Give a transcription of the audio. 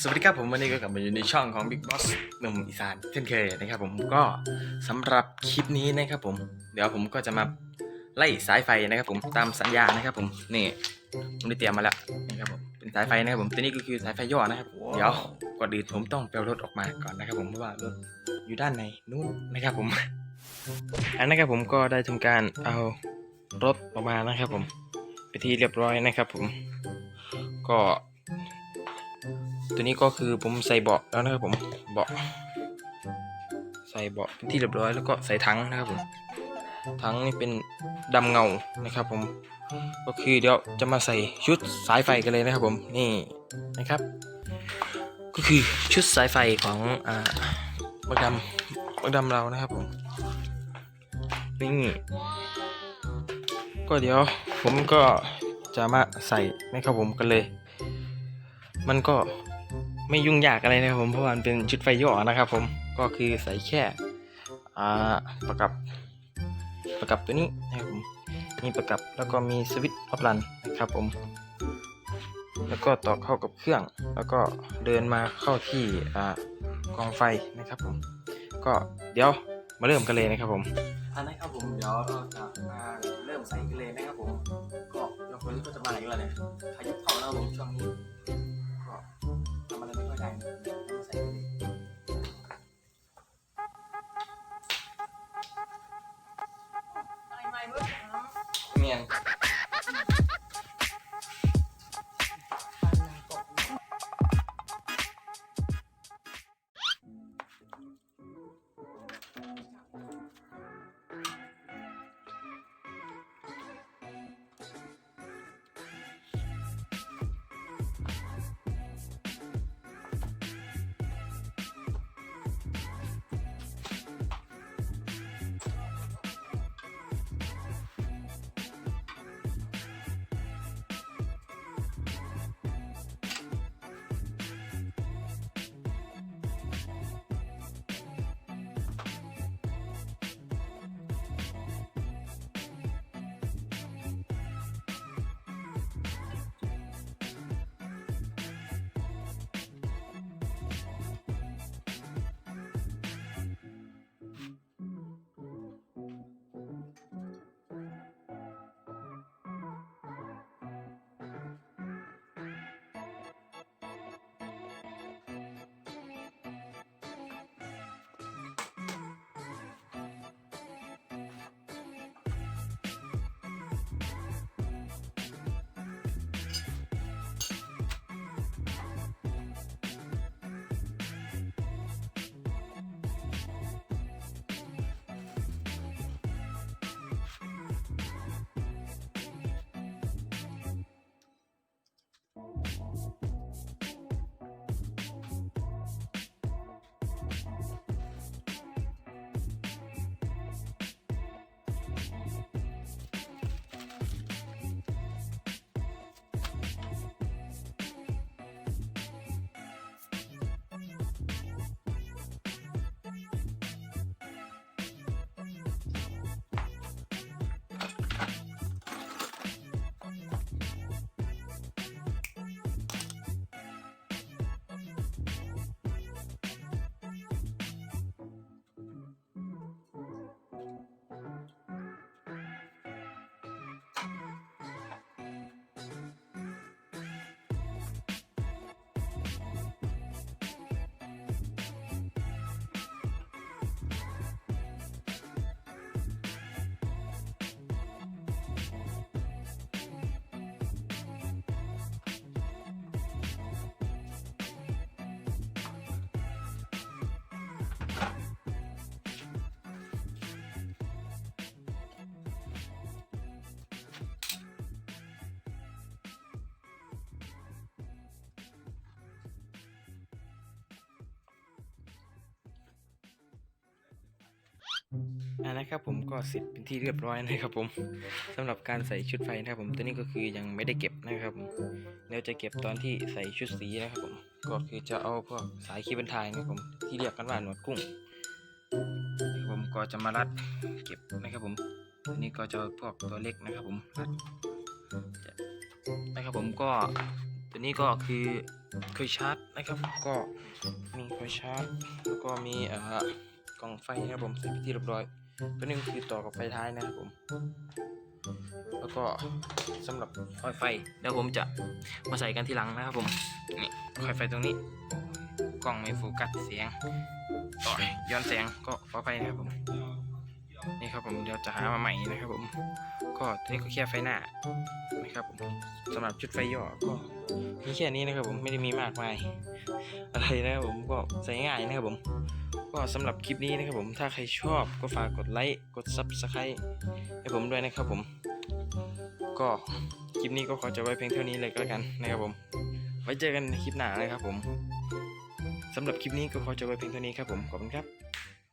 สวัสดีครับผมวันนี้ก็กลับมาอยู่ในช่องของ Big Boss หนุ่มอีสานเช่นเคยนะครับผมก็สำหรับคลิปนี้นะครับผม เดี๋ยวผมก็จะมาไล่สายไฟนะครับผมตามสัญญานะครับผมนี่ผมได้เตรียมมาแล้วนะครับผมเป็นสายไฟนะครับผมตัวนี้ก็คือสายไฟย่อนะครับ เดี๋ยวก่อนอื่นผมต้องไปเอารถออกมาก่อนนะครับผมเพราะว่ารถ อยู่ด้านในนู้นนะครับผม อันนะครับผมก็ได้ทำการเอารถออกมานะครับผมไปที่เรียบร้อยนะครับผม ก็ ตัวนี้ก็คือผมใส่เบาะแล้วนะครับผมเบาะใส่เบาะเป็นที่เรียบร้อยแล้วก็ใส่ถังนะครับผมถังนี่เป็นดำเงานะครับผม ก็คือเดี๋ยวจะมาใส่ชุดสายไฟกันเลยนะครับผมนี่นะครับ ก็คือชุดสายไฟของอ่า บักดำบักดำเรานะครับผม นี่ ก็เดี๋ยวผมก็จะมาใส่นะครับผมกันเลย มันก็ไม่ยุ่งยากอะไรนะครับผม เพราะมันเป็นชุดไฟย่อนะครับผม ก็คือใส่แค่อ่าประกับประกับตัวนี้นะครับผม มีประกับแล้วก็มีสวิตช์ออฟรันนะครับผมแล้วก็ต่อเข้ากับเครื่อง แล้วก็เดินมาเข้าที่อ่า กองไฟนะครับผม ก็เดี๋ยวมาเริ่มกันเลยนะครับผมอันนะครับผมเดี๋ยวเราจะมาเริ่มใส่กันเลยนะครับผม ก็เดี๋ยวคนที่ก็จะมาอีกแล้วเนี่ยพายุเข้านะครับผมช่วงนี้ก็ทำอะไรไม่ค่อยได้นะใส่เลยเมียน อันนะครับผมก็เสร็จเป็นที่เรียบร้อยนะครับผมสำหรับการใส่ชุดไฟนะครับผมตัวนี้ก็คือยังไม่ได้เก็บนะครับผมเดี๋ยวจะเก็บตอนที่ใส่ชุดสีนะครับผมก็คือจะเอาพวกสายคีบันทายนะครับผมที่เรียกกันว่าหนวดกุ้งผมก็จะมารัดเก็บนะครับผมตัวนี้ก็จะพวกตัวเล็กนะครับผมรัดนะครับผมก็ตัวนี้ก็คือเคยชาร์จนะครับก็มีเคยชาร์จแล้วก็มีอ่อกล่องไฟนะครับผมใส่ไปที่เรียบร้อย ตัวนี้คือต่อกับไฟท้ายนะครับผม แล้วก็สำหรับคอยไฟเดี๋ยวผมจะมาใส่กันทีหลังนะครับผมนี่คอยไฟตรงนี้กล้องไม่โฟกัสเสียงต่อยย้อนแสงก็ขอไปนะครับผมนี่ครับผมเดี๋ยวจะหามาใหม่นะครับผม ก็ตัวนี้ก็แค่ไฟหน้านะครับผมสำหรับชุดไฟย่อก็มีแค่นี้นะครับผมไม่ได้มีมากมายอะไรนะครับผมก็ใส่ง่ายนะครับผม ก็สำหรับคลิปนี้นะครับผมถ้าใครชอบก็ฝากกดไลค์กด Subscribe ให้ผมด้วยนะครับผม ก็คลิปนี้ก็ขอจะไว้เพียงเท่านี้เลยก็แล้วกันนะครับผม ไว้เจอกันในคลิปหน้านะครับผมสำหรับคลิปนี้ก็ขอจะไว้เพียงเท่านี้ครับผมขอบคุณครับ